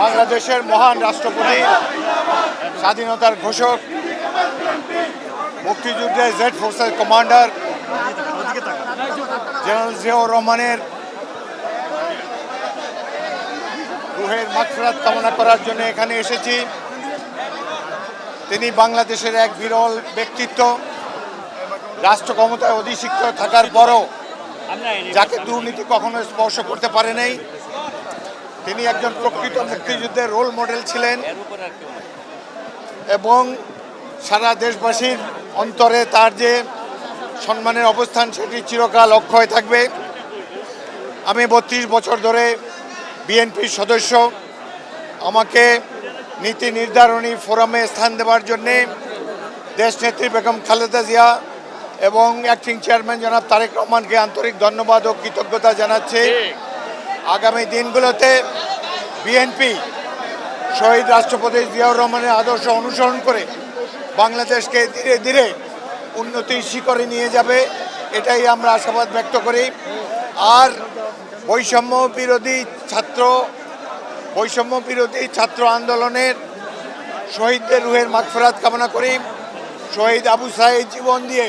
বাংলাদেশের মহান রাষ্ট্রপতি, স্বাধীনতার ঘোষক মুক্তিযুদ্ধের জেড ফোর্সের কমান্ডার, জেনারেল জিয়াউর রহমানের রুহের মাগফিরাত কামনা করার জন্য এখানে এসেছি। তিনি বাংলাদেশের এক বিরল ব্যক্তিত্ব, রাষ্ট্র ক্ষমতায় অধিষিক্ত থাকার পরও যাকে দুর্নীতি কখনো স্পর্শ করতে পারে নাই। তিনি একজন প্রকৃত মুক্তিযুদ্ধের রোল মডেল ছিলেন এবং সারা দেশবাসীর অন্তরে তার যে সম্মানের অবস্থান, সেটি চিরকাল অক্ষয় থাকবে। আমি বত্রিশ বছর ধরে বিএনপির সদস্য। আমাকে নীতি নির্ধারণী ফোরামে স্থান দেওয়ার জন্যে দেশনেত্রী বেগম খালেদা জিয়া এবং অ্যাক্টিং চেয়ারম্যান জনাব তারেক রহমানকে আন্তরিক ধন্যবাদ ও কৃতজ্ঞতা জানাচ্ছি। আগামী দিনগুলোতে বিএনপি, শহীদ রাষ্ট্রপতি জিয়াউর রহমানের আদর্শ অনুসরণ করে বাংলাদেশকে ধীরে ধীরে উন্নতির শিখরে নিয়ে যাবে, এটাই আমরা আশাবাদ ব্যক্ত করি। আর বৈষম্য বিরোধী ছাত্র, বৈষম্য বিরোধী ছাত্র আন্দোলনের শহীদদের রুহের মাগফেরাত কামনা করি। শহীদ আবু সাহেব জীবন দিয়ে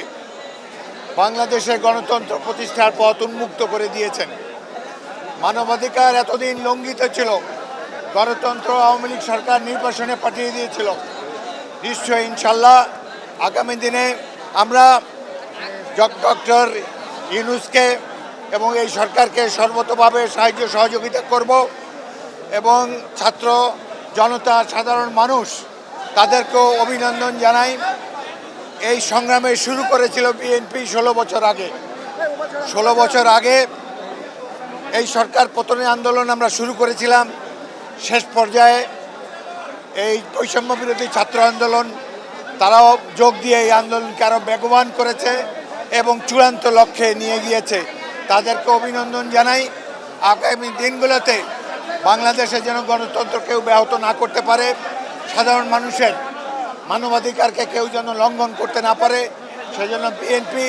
বাংলাদেশের গণতন্ত্র প্রতিষ্ঠার পথ উন্মুক্ত করে দিয়েছেন। মানবাধিকার এতদিন লঙ্ঘিত ছিল। গণতন্ত্র আওয়ামী লীগ সরকার নির্বাসনে পাঠিয়ে দিয়েছিল। নিশ্চয়ই ইনশাল্লাহ আগামী দিনে আমরা ডক্টর ইউনুসকে এবং এই সরকারকে সর্বতভাবে সাহায্য সহযোগিতা করব এবং ছাত্র জনতা, সাধারণ মানুষ তাদেরকেও অভিনন্দন জানাই। এই সংগ্রামে শুরু করেছিল বিএনপি ষোলো বছর আগে। ষোলো বছর আগে এই সরকার পতনের আন্দোলন আমরা শুরু করেছিলাম। শেষ পর্যায়ে এই বৈষম্য বিরোধী ছাত্র আন্দোলন, তারাও যোগ দিয়ে এই আন্দোলনকে আরও বেগবান করেছে এবং চূড়ান্ত লক্ষ্যে নিয়ে গিয়েছে। তাদেরকে অভিনন্দন জানাই। আগামী দিনগুলোতে বাংলাদেশে যেন গণতন্ত্র কেউ ব্যাহত না করতে পারে, সাধারণ মানুষের মানবাধিকারকে কেউ যেন লঙ্ঘন করতে না পারে, সেজন্য বিএনপি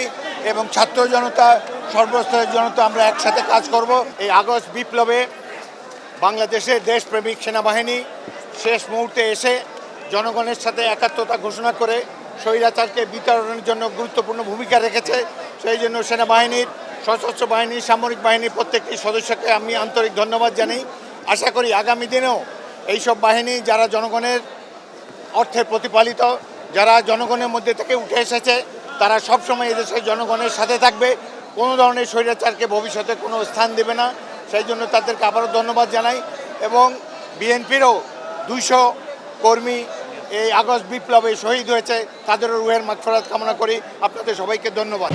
এবং ছাত্র জনতা সর্বস্তরের জনতা আমরা একসাথে কাজ করব। এই আগস্ট বিপ্লবে বাংলাদেশের দেশপ্রেমিক সেনাবাহিনী শেষ মুহূর্তে এসে জনগণের সাথে একাত্মতা ঘোষণা করে স্বৈরাচারকে বিতরণের জন্য গুরুত্বপূর্ণ ভূমিকা রেখেছে। সেই জন্য সেনাবাহিনীর, সশস্ত্র বাহিনী সামরিক বাহিনীর প্রত্যেকটি সদস্যকে আমি আন্তরিক ধন্যবাদ জানাই। আশা করি আগামী দিনেও এইসব বাহিনী যারা জনগণের অর্থে প্রতিপালিত, যারা জনগণের মধ্যে থেকে উঠে এসেছে, তারা সবসময় এদেশের জনগণের সাথে থাকবে। কোনো ধরনের স্বৈরাচারকে ভবিষ্যতে কোনো স্থান দেবে না। সেই জন্য তাদেরকে আবারও ধন্যবাদ জানাই এবং বিএনপিরও দুইশো কর্মী এই আগস্ট বিপ্লবে শহীদ হয়েছে। তাদেরও রুহের মাগফরাত কামনা করি। আপনাদের সবাইকে ধন্যবাদ।